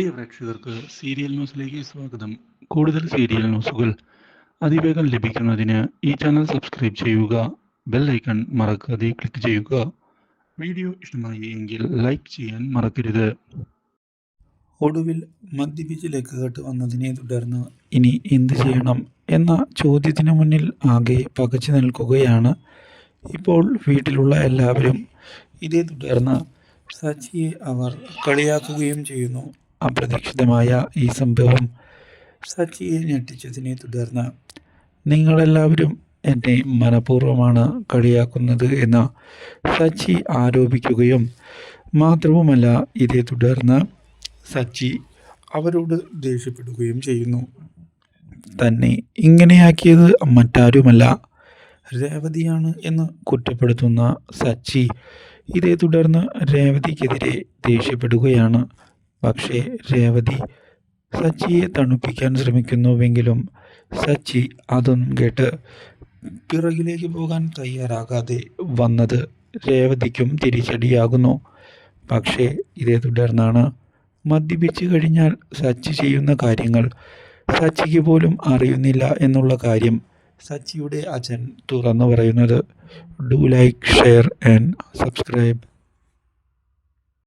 പ്രിയ പ്രേക്ഷകർക്ക് സീരിയൽ ന്യൂസിലേക്ക് സ്വാഗതം. കൂടുതൽ സീരിയൽ ന്യൂസുകൾ അതിവേഗം ലഭിക്കുന്നതിന് ഈ ചാനൽ സബ്സ്ക്രൈബ് ചെയ്യുക ബെൽ ഐക്കൺ മറക്കാതെ ക്ലിക്ക് ചെയ്യുക. വീഡിയോ ഇഷ്ടമായി എങ്കിൽ ലൈക്ക് ചെയ്യാൻ മറക്കരുത്. ഒടുവിൽ മദ്യപിച്ച് കേട്ട് വന്നതിനെ തുടർന്ന് ഇനി എന്ത് ചെയ്യണം എന്ന ചോദ്യത്തിന് മുന്നിൽ ആകെ പകച്ചു നിൽക്കുകയാണ് ഇപ്പോൾ വീട്ടിലുള്ള എല്ലാവരും. ഇതേ തുടർന്ന് സച്ചിയെ അവർ കളിയാക്കുകയും ചെയ്യുന്നു. അപ്രതീക്ഷിതമായ ഈ സംഭവം സച്ചിയെ ഞെട്ടിച്ചതിനെ തുടർന്ന് നിങ്ങളെല്ലാവരും എന്നെ മനഃപൂർവമാണ് കളിയാക്കുന്നത് എന്ന് സച്ചി ആരോപിക്കുകയും മാത്രവുമല്ല ഇതേ തുടർന്ന് സച്ചി അവരോട് ദേഷ്യപ്പെടുകയും ചെയ്യുന്നു. തന്നെ ഇങ്ങനെയാക്കിയത് മറ്റാരുമല്ല. രേവതിയാണ് എന്ന് കുറ്റപ്പെടുത്തുന്ന സച്ചി ഇതേ തുടർന്ന് രേവതിക്കെതിരെ ദേഷ്യപ്പെടുകയാണ്. പക്ഷേ രേവതി സച്ചിയെ തണുപ്പിക്കാൻ ശ്രമിക്കുന്നുവെങ്കിലും സച്ചി അതൊന്നും കേട്ട് പിറകിലേക്ക് പോകാൻ തയ്യാറാകാതെ വന്നത് രേവതിക്കും തിരിച്ചടിയാകുന്നു. പക്ഷേ ഇതേ തുടർന്നാണ് മദ്യപിച്ച് കഴിഞ്ഞാൽ സച്ചി ചെയ്യുന്ന കാര്യങ്ങൾ സച്ചിക്ക് പോലും അറിയുന്നില്ല എന്നുള്ള കാര്യം സച്ചിയുടെ അച്ഛൻ തുറന്നു പറയുന്നത്. Do like share and subscribe.